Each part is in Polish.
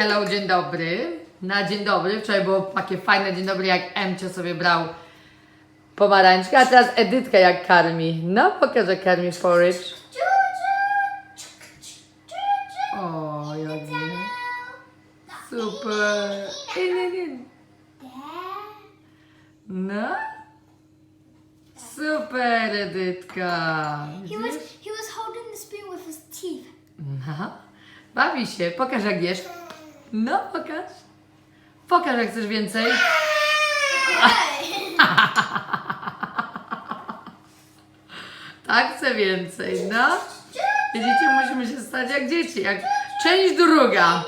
Hello, dzień dobry. Na dzień dobry. Wczoraj było takie fajne dzień dobry, jak Emcio sobie brał pomarańczkę, a teraz Edytka jak karmi. No, pokażę karmi porridge. O, jak nie. Super. In, in, in. No. Super, Edytka. He was he was holding the spoon with his teeth. No. Bawi się. Pokaż jak jesz. No, pokaż. Pokaż jak chcesz więcej. Tak, chcę więcej, no. Widzicie, musimy się stać jak dzieci. Jak... Część druga.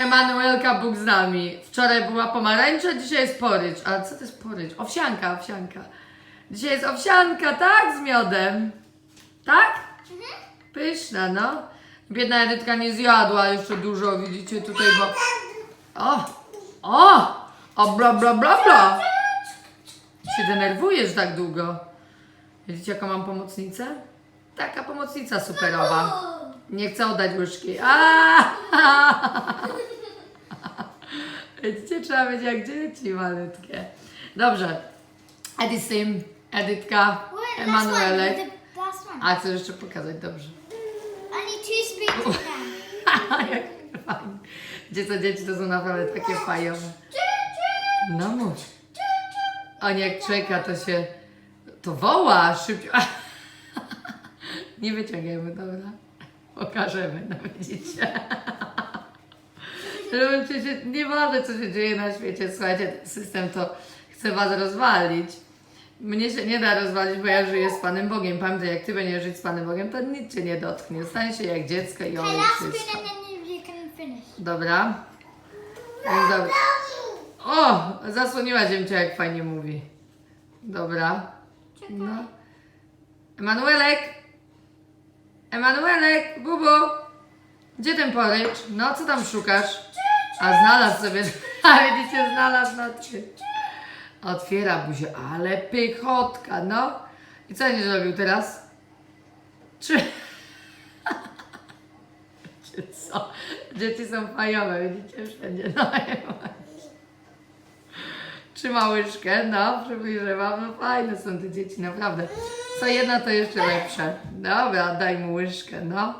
Emanuelka Bóg z nami. Wczoraj była pomarańcza, dzisiaj jest porycz. A co to jest porycz? Owsianka, owsianka. Dzisiaj jest owsianka, tak? Z miodem. Tak? Pyszna, no. Biedna Edytka nie zjadła jeszcze dużo, widzicie tutaj, bo... O! O! O, bla, bla, bla, bla! Się denerwujesz tak długo. Widzicie, jaką mam pomocnicę? Taka pomocnica superowa. Nie chcę oddać łyżki. Widzicie, trzeba być jak dzieci malutkie. Dobrze. Edisym, Edytka, Wait, last Emanuelek. A chcę jeszcze pokazać, dobrze. Need two spoons again. Jak fajnie. Gdzie co dzieci to są naprawdę takie fajowe. No mów. On jak czeka, to się. To woła szybciej. Nie wyciągniemy, dobra? Pokażemy, no widzicie. Żebyście się, nieważne co się dzieje na świecie, słuchajcie, system to chce was rozwalić. Mnie się nie da rozwalić, bo ja żyję z Panem Bogiem. Pamiętaj, jak ty będziesz żyć z Panem Bogiem, to nic cię nie dotknie. Stań się jak dziecko i olej wszystko. Dobra. Więc dobra. O! Zasłoniła cię, jak fajnie mówi. Dobra. No. Emanuelek! Emanuelek! Bubu! Gdzie ten porycz? No, co tam szukasz? A znalazł sobie. A widzicie, znalazł na ty. Otwiera buzię, ale pychotka, no. I co nie zrobił teraz? Czy... Czy co? Dzieci są fajowe, widzicie wszędzie. No, Trzyma łyżkę, no, przybliżę wam. No fajne są te dzieci, naprawdę. Co jedna, to jeszcze lepsze. Dobra, daj mu łyżkę, no.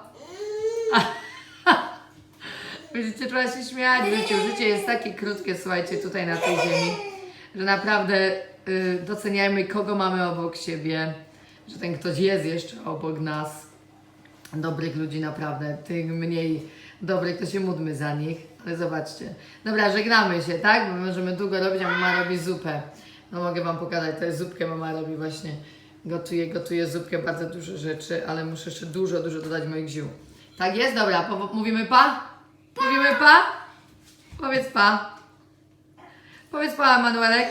Widzicie, trzeba się śmiać w. Życie jest takie krótkie, słuchajcie, tutaj na tej ziemi, że naprawdę y, doceniajmy, kogo mamy obok siebie, że ten ktoś jest jeszcze obok nas dobrych ludzi naprawdę, tych mniej dobrych, to się módlmy za nich, ale zobaczcie. Dobra, żegnamy się, tak? Bo możemy długo robić, a mama robi zupę. No mogę Wam pokazać, to jest zupkę mama robi właśnie. Gotuje, gotuje zupkę, bardzo dużo rzeczy, ale muszę jeszcze dużo, dużo dodać moich ziół. Tak jest? Dobra, mówimy pa? Mówimy pa? Powiedz pa. Powiedz pa, Emanuelek.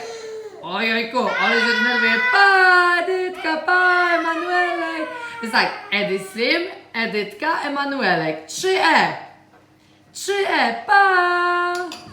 Ojojku, ale się denerwuje. Pa, Edytka, pa, Emanuelek. Jest tak, Edysym, Edytka, Emanuelek. 3E. 3E, pa.